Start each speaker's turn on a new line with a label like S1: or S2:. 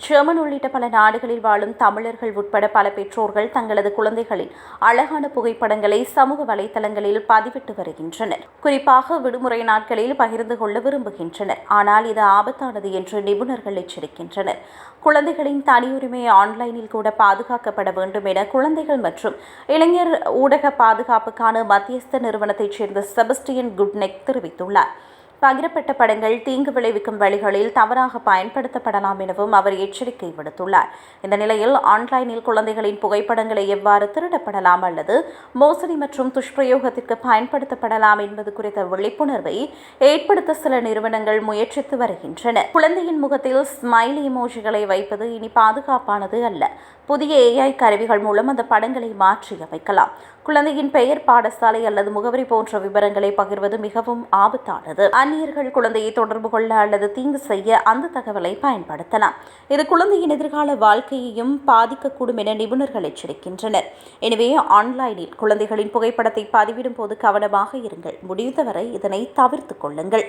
S1: German உள்ளிட்ட பல நாடுகளில் வாழும் தமிழர்கள் உட்பட பல பெற்றோர்கள் தங்களது குழந்தைகளின் அழகான புகைப்படங்களை சமூக வலைதளங்களில் பதிவிட்டு வருகின்றனர். குறிப்பாக விடுமுறை நாட்களில் பகிர்ந்து கொள்ள விரும்புகின்றனர். ஆனால் இது ஆபத்தானது என்று நிபுணர்கள் எச்சரிக்கின்றனர். குழந்தைகளின் தனியுரிமை ஆன்லைனில் கூட பாதுகாக்கப்பட வேண்டும் என குழந்தைகள் மற்றும் இளைஞர் ஊடக பாதுகாப்புக்கான மத்தியஸ்த நிறுவனத்தைச் சேர்ந்த செபஸ்டியன் குட்னெக் தெரிவித்துள்ளார். பகிரப்பட்ட படங்கள் தீங்கு விளைவிக்கும் வழிகளில் தவறாக பயன்படுத்தப்படலாம் எனவும் அவர் எச்சரிக்கை விடுத்துள்ளார். இந்த நிலையில் ஆன்லைனில் குழந்தைகளின் புகைப்படங்களை எவ்வாறு திருடப்படலாம் அல்லது மோசடி மற்றும் துஷ்பிரயோகத்திற்கு பயன்படுத்தப்படலாம் என்பது குறித்த விழிப்புணர்வை ஏற்படுத்த சில நிறுவனங்கள் முயற்சித்து வருகின்றன. குழந்தையின் முகத்தில் ஸ்மைல் இமோஜிகளை வைப்பது இனி பாதுகாப்பானது அல்ல. புதிய ஏஐ கருவிகள் மூலம் அந்த படங்களை மாற்றி அமைக்கலாம். குழந்தையின் பெயர் பாடசாலை அல்லது முகவரி போன்ற விவரங்களை பகிர்வது மிகவும் ஆபத்தானது. அந்நியர்கள் குழந்தையை தொடர்பு கொள்ள அல்லது தீங்கு செய்ய அந்த தகவலை பயன்படுத்தலாம். இது குழந்தையின் எதிர்கால வாழ்க்கையையும் பாதிக்கக்கூடும் என நிபுணர்கள் எச்சரிக்கின்றனர். எனவே ஆன்லைனில் குழந்தைகளின் புகைப்படத்தை பதிவிடும் போது கவனமாக இருங்கள். முடிந்தவரை இதனை தவிர்த்து கொள்ளுங்கள்.